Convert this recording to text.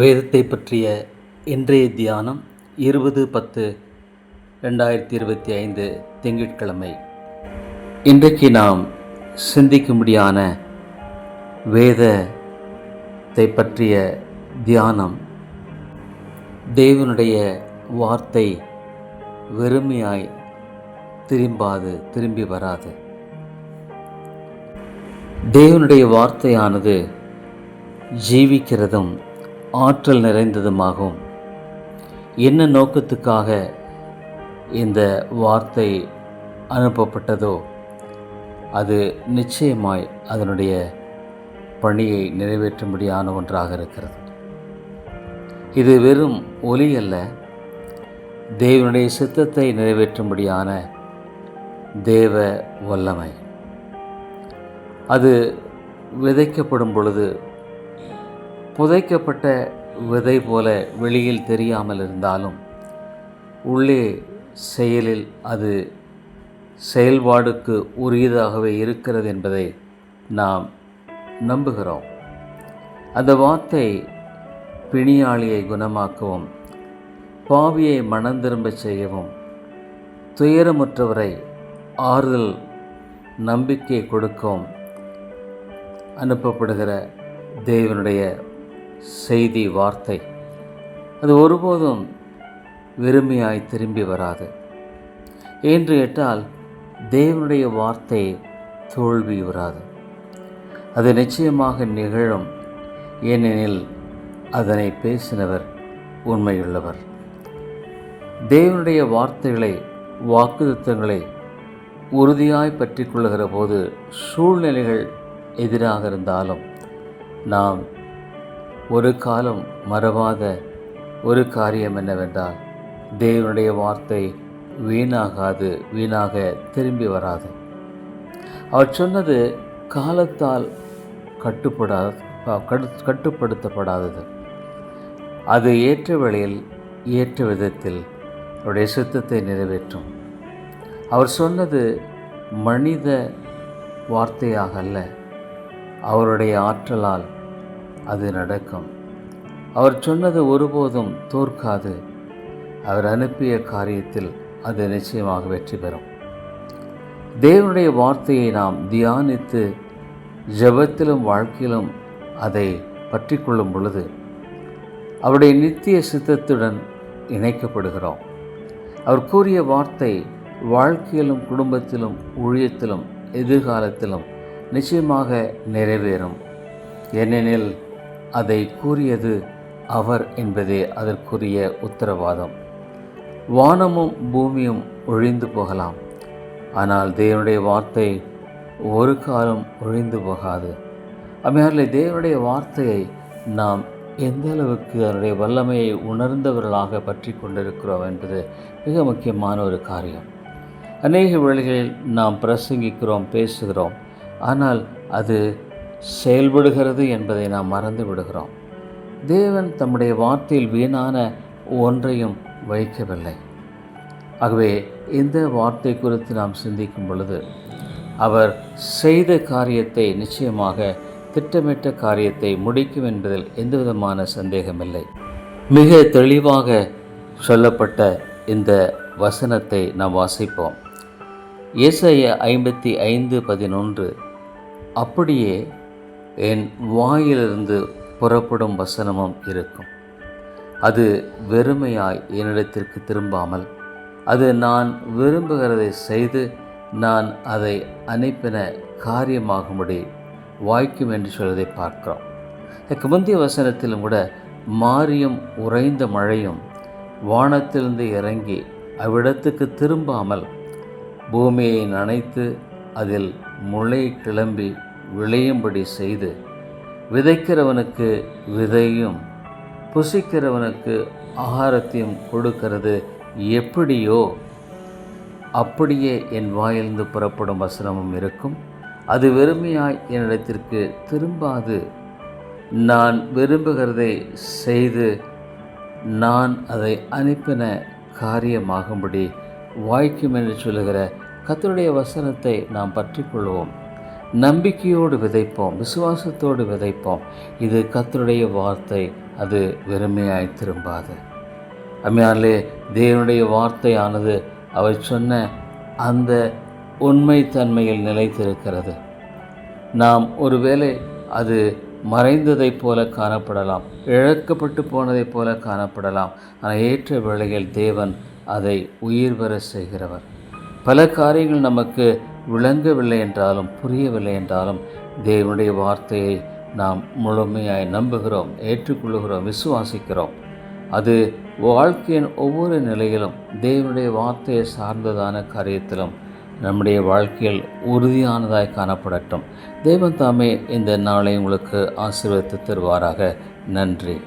வேதத்தை பற்றிய இன்றைய தியானம் இருபது பத்து ரெண்டாயிரத்தி இருபத்தி ஐந்து திங்கட்கிழமை. இன்றைக்கு நாம் சிந்திக்கும்படியான வேதத்தை பற்றிய தியானம். தேவனுடைய வார்த்தை வெறுமையாய் திரும்பாது திரும்பி வராது. தேவனுடைய வார்த்தையானது ஜீவிக்கிறதும் ஆற்றல் நிறைந்ததுமாகும். என்ன நோக்கத்துக்காக இந்த வார்த்தை அனுப்பப்பட்டதோ அது நிச்சயமாய் அதனுடைய பணியை நிறைவேற்றும்படியான ஒன்றாக இருக்கிறது. இது வெறும் ஒலி அல்ல தேவனுடைய சித்தத்தை நிறைவேற்றும்படியான தேவ வல்லமை. அது விதைக்கப்படும் பொழுது புதைக்கப்பட்ட விதை போல வெளியில் தெரியாமல் இருந்தாலும் உள்ளே செயலில் அது செயல்பாடுக்கு உரியதாகவே இருக்கிறது என்பதை நாம் நம்புகிறோம். அந்த வார்த்தை பிணியாளியை குணமாக்கவும் பாவியை மனம் திரும்பச் செய்யவும் துயரமுற்றவரை ஆறுதல் நம்பிக்கை கொடுக்கவும் அனுப்பப்படுகிற தேவனுடைய செய்தி வார்த்தை. அது ஒருபோதும் வெறுமையாய் திரும்பி வராது. என்று கேட்டால் தேவனுடைய வார்த்தை தோல்வி வராது. அது நிச்சயமாக நிகழும் ஏனெனில் அதனை பேசினவர் உண்மையுள்ளவர். தேவனுடைய வார்த்தைகளை வாக்குத்தங்களை உறுதியாய் பற்றி கொள்ளுகிற போது சூழ்நிலைகள் எதிராக இருந்தாலும் நாம் ஒரு காலம் மறவாத ஒரு காரியம் என்னவென்றால் தேவனுடைய வார்த்தை வீணாகாது வீணாக திரும்பி வராது. அவர் சொன்னது காலத்தால் கட்டுப்படா கட்டுப்படுத்தப்படாதது. அது ஏற்ற வேளையில் ஏற்ற விதத்தில் அவருடைய சித்தத்தை நிறைவேற்றும். அவர் சொன்னது மனித வார்த்தையாக அல்ல அவருடைய ஆற்றலால் அது நடக்கும். அவர் சொன்னது ஒருபோதும் தோற்காது. அவர் அனுப்பிய காரியத்தில் அது நிச்சயமாக வெற்றி பெறும். தேவனுடைய வார்த்தையை நாம் தியானித்து ஜபத்திலும் வாழ்க்கையிலும் அதை பற்றி கொள்ளும் பொழுது அவருடைய நித்திய சித்தத்துடன் இணைக்கப்படுகிறோம். அவர் கூறிய வார்த்தை வாழ்க்கையிலும் குடும்பத்திலும் ஊழியத்திலும் எதிர்காலத்திலும் நிச்சயமாக நிறைவேறும். ஏனெனில் அதை கூறியது அவர் என்பதே அதற்குரிய உத்தரவாதம். வானமும் பூமியும் ஒழிந்து போகலாம். ஆனால் தேவனுடைய வார்த்தை ஒரு காலம் ஒழிந்து போகாது. அம்மையாரில் தேவனுடைய வார்த்தையை நாம் எந்த அளவுக்கு அதனுடைய வல்லமையை உணர்ந்தவர்களாக பற்றி கொண்டிருக்கிறோம் என்பது மிக முக்கியமான ஒரு காரியம். அநேக வழிகளில் நாம் பிரசங்கிக்கிறோம் பேசுகிறோம். ஆனால் அது செயல்படுகிறது என்பதை நாம் மறந்து விடுகிறோம். தேவன் தம்முடைய வார்த்தையில் வீணான ஒன்றையும் வைக்கவில்லை. ஆகவே இந்த வார்த்தை குறித்து நாம் சிந்திக்கும் பொழுது அவர் செய்த காரியத்தை நிச்சயமாக திட்டமிட்ட காரியத்தை முடிக்கும் என்பதில் எந்தவிதமான சந்தேகமில்லை. மிக தெளிவாக சொல்லப்பட்ட இந்த வசனத்தை நாம் வாசிப்போம். இசைய ஐம்பத்தி ஐந்து பதினொன்று அப்படியே என் வாயிலிருந்து புறப்படும் வசனமும் இருக்கும். அது வெறுமையாய் என்னிடத்திற்கு திரும்பாமல் அது நான் விரும்புகிறதை செய்து நான் அதை அனுப்பின காரியமாகும்படி வாய்க்கும் என்று சொல்வதை பார்க்கிறோம். இதுக்கு முந்தைய வசனத்திலும் கூட மாறியும் உறைந்த மழையும் வானத்திலிருந்து இறங்கி அவ்விடத்துக்கு திரும்பாமல் பூமியை நனைத்து அதில் முளை கிளம்பி விளையும்படி செய்து விதைக்கிறவனுக்கு விதையும் புசிக்கிறவனுக்கு ஆகாரத்தையும் கொடுக்கிறது எப்படியோ அப்படியே என் வாயிலிருந்து புறப்படும் வசனமும் இருக்கும். அது வெறுமையாய் என்னிடத்திற்கு திரும்பாது. நான் விரும்புகிறதை செய்து நான் அதை அனுப்பின காரியமாகும்படி வாய்க்கும் என்று சொல்லுகிற கத்தருடைய வசனத்தை நாம் பற்றி கொள்வோம். நம்பிக்கையோடு விதைப்போம் விசுவாசத்தோடு விதைப்போம். இது கத்தருடைய வார்த்தை அது வெறுமையாய் திரும்பாது. அம்மையாலே தேவனுடைய வார்த்தையானது அவர் சொன்ன அந்த உண்மைத்தன்மையில் நிலைத்திருக்கிறது. நாம் ஒருவேளை அது மறைந்ததைப் போல காணப்படலாம் இழக்கப்பட்டு போனதைப் போல காணப்படலாம் ஆனால் ஏற்ற வேளையில் தேவன் அதை உயிர் பெற செய்கிறவர். பல காரியங்கள் நமக்கு விளங்கவில்லை என்றாலும் புரியவில்லை என்றாலும் தேவனுடைய வார்த்தையை நாம் முழுமையாய் நம்புகிறோம் ஏற்றுக்கொள்ளுகிறோம் விசுவாசிக்கிறோம். அது வாழ்க்கையின் ஒவ்வொரு நிலையிலும் தேவனுடைய வார்த்தையை சார்ந்ததான காரியத்திலும் நம்முடைய வாழ்க்கையில் உறுதியானதாய் காணப்படட்டும். தேவன் தாமே இந்த நாளை உங்களுக்கு ஆசீர்வதித்து தருவாராக. நன்றி.